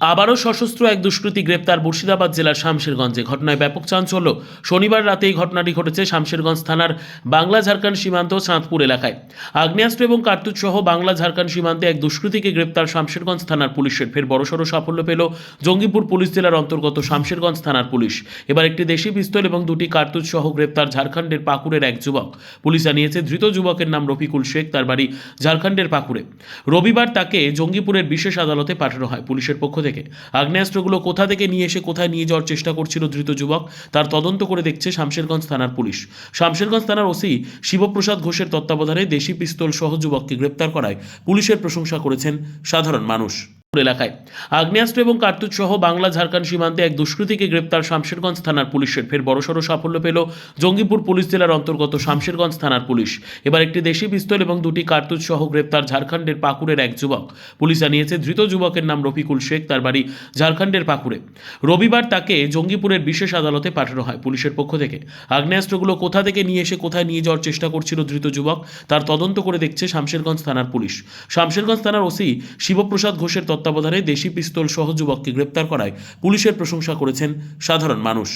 আবারও সশস্ত্র এক দুষ্কৃতী গ্রেপ্তার মুর্শিদাবাদ জেলার শামশেরগঞ্জে। ঘটনায় ব্যাপক চাঞ্চল্য। শনিবার রাতে এই ঘটনাটি ঘটেছে শামশেরগঞ্জ থানার বাংলা ঝাড়খণ্ড সীমান্ত চাঁদপুর এলাকায়। আগ্নেয়াস্ত্র এবং কার্তুজ সহ বাংলা ঝাড়খণ্ড সীমান্তে এক দুষ্কৃতীকে গ্রেপ্তার শামশেরগঞ্জ থানার পুলিশের। ফের বড়সড় সাফল্য পেল জঙ্গিপুর পুলিশ জেলার অন্তর্গত শামশেরগঞ্জ থানার পুলিশ। এবার একটি দেশি পিস্তল এবং দুটি কার্তুজ সহ গ্রেপ্তার ঝাড়খণ্ডের পাকুড়ের এক যুবক। পুলিশ জানিয়েছে, ধৃত যুবকের নাম রফিকুল শেখ, তার বাড়ি ঝাড়খণ্ডের পাকুড়ে। রবিবার তাকে জঙ্গিপুরের বিশেষ আদালতে পাঠানো হয়। পুলিশের পক্ষ থেকে আগ্নেয়াস্ত্রগুলো কোথা থেকে নিয়ে এসে কোথায় নিয়ে যাওয়ার চেষ্টা করছিল ধৃত যুবক, তার তদন্ত করে দেখছে শামশেরগঞ্জ থানার পুলিশ। শামশেরগঞ্জ থানার ওসি শিবপ্রসাদ ঘোষের তত্ত্বাবধানে দেশি পিস্তল সহ যুবককে গ্রেপ্তার করায় পুলিশের প্রশংসা করেছেন সাধারণ মানুষ। এলাকায়। আগ্নেয়াস্ত্র এবং কার্তুজ সহ বাংলা ঝাড়খণ্ড সীমান্তে এক দুষ্কৃতীকে গ্রেপ্তার শামশেরগঞ্জ থানার পুলিশের। ফের বড়সড় সাফল্য পেল জঙ্গিপুর পুলিশ জেলার অন্তর্গত শামশেরগঞ্জ থানার পুলিশ। এবার একটি দেশি পিস্তল এবং দুটি কার্তুজ সহ গ্রেপ্তার ঝাড়খণ্ডের পাকুড়ের এক যুবক। পুলিশ জানিয়েছে, ধৃত যুবকের নাম রফিকুল শেখ, তার বাড়ি ঝাড়খণ্ডের পাকুড়ে। রবিবার তাকে জঙ্গিপুরের বিশেষ আদালতে পাঠানো হয় পুলিশের পক্ষ থেকে। আগ্নেয়াস্ত্রগুলো কোথা থেকে নিয়ে এসে কোথায় নিয়ে যাওয়ার চেষ্টা করছিল ধৃত যুবক, তার তদন্ত করে দেখছে শামশেরগঞ্জ থানার পুলিশ। শামশেরগঞ্জ থানার ওসি শিবপ্রসাদ ঘোষের তত্ত্বাবধানে দেশি পিস্তল সহ যুবককে গ্রেপ্তার করায় পুলিশের প্রশংসা করেছেন সাধারণ মানুষ।